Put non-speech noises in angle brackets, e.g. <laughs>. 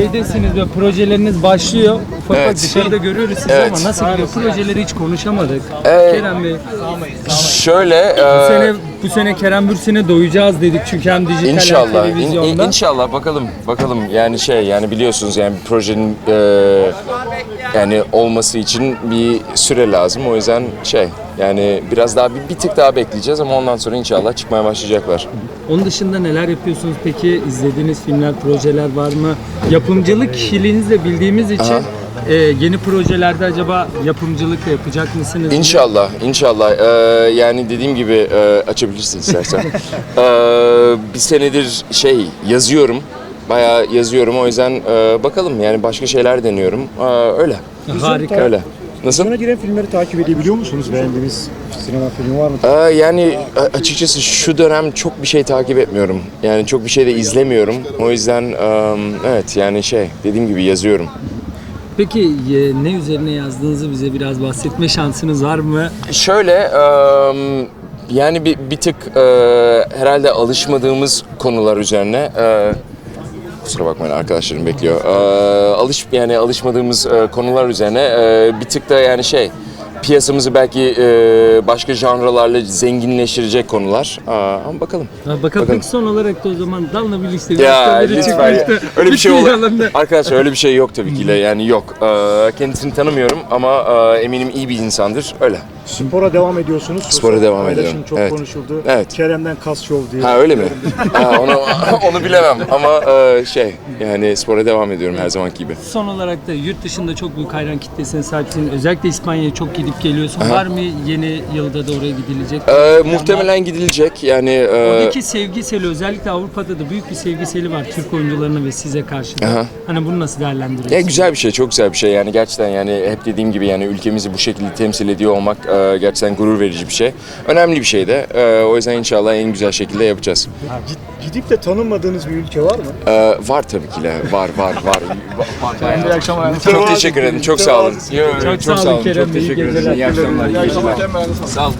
Şeydesiniz ve projeleriniz başlıyor. Ufak Evet. dışarıda görüyoruz sizi Evet. ama nasıl gidiyor? Projeleri hiç konuşamadık. Ee, Kerem Bey, Şöyle bu e, sene bu sene Kerem Bürsin'e doyacağız dedik çünkü hem dijital hem İnşallah. İn- televizyonda. in- inşallah bakalım. Bakalım. Yani şey yani biliyorsunuz yani bir projenin e, yani olması için bir süre lazım. O yüzden şey yani biraz daha bir, bir tık daha bekleyeceğiz ama ondan sonra inşallah çıkmaya başlayacaklar. Onun dışında neler yapıyorsunuz peki? İzlediğiniz filmler, projeler var mı? Yapımcılık kişiliğinizi de bildiğimiz için Aha. e, yeni projelerde acaba yapımcılık yapacak mısınız? İnşallah, inşallah. Ee, yani dediğim gibi e, açabilirsin istersen. <laughs> Ee, bir senedir şey yazıyorum. Bayağı yazıyorum o yüzden e, bakalım yani başka şeyler deniyorum. Ee, öyle. Harika. Öyle. Nasıl? Sonra giren filmleri takip edebiliyor musunuz? Beğendiğiniz sinema filmi var mı? Ee, yani a- açıkçası şu dönem çok bir şey takip etmiyorum. Yani çok bir şey de izlemiyorum. O yüzden evet yani şey dediğim gibi yazıyorum. Peki e, ne üzerine yazdığınızı bize biraz bahsetme şansınız var mı? Şöyle yani bir, bir tık e, herhalde alışmadığımız konular üzerine e, kusura bakmayın arkadaşlarım bekliyor. E, alış yani alışmadığımız e, konular üzerine e, bir tık da yani şey piyasamızı belki e, başka janralarla zenginleştirecek konular. Aa, ama bakalım. Ha, bakalım, peki son olarak da o zaman Dal'la birlikte bir Ya lütfen ya. öyle bir şey. Dünyalarında. Arkadaşlar öyle bir şey yok tabii ki yani yok. Ee, kendisini tanımıyorum ama e, eminim iyi bir insandır. Öyle. Spora devam ediyorsunuz. Spora devam paylaşım ediyorum. çok Evet. konuşuldu. Evet. Kerem'den kas şov diye. Ha öyle mi? ha, onu <laughs> onu bilemem ama e, şey yani spora devam ediyorum her zamanki gibi. Son olarak da yurt dışında çok büyük hayran kitlesine sahipsin. Özellikle İspanya'ya çok gidip geliyorsun. Var mı yeni yılda da oraya gidilecek? Ee, muhtemelen gidilecek yani e, Oradaki sevgiseli özellikle Avrupa'da da büyük bir sevgiseli var Türk oyuncularına ve size karşı da. Aha. Hani bunu nasıl değerlendiriyorsun? ya güzel bir şey, çok güzel bir şey yani gerçekten yani hep dediğim gibi yani ülkemizi bu şekilde temsil ediyor olmak e, gerçekten gurur verici bir şey. Önemli bir şey de. E, o yüzden inşallah en güzel şekilde yapacağız. Gid- Gidip de tanınmadığınız bir ülke var mı? Ee, var tabii ki de. Var, var, var. var. İyi akşamlar. Çok teşekkür ederim. Çok sağ olun. Çok sağ olun Kerem Çok teşekkür ederim. İyi akşamlar. iyi geceler. Sağ olun.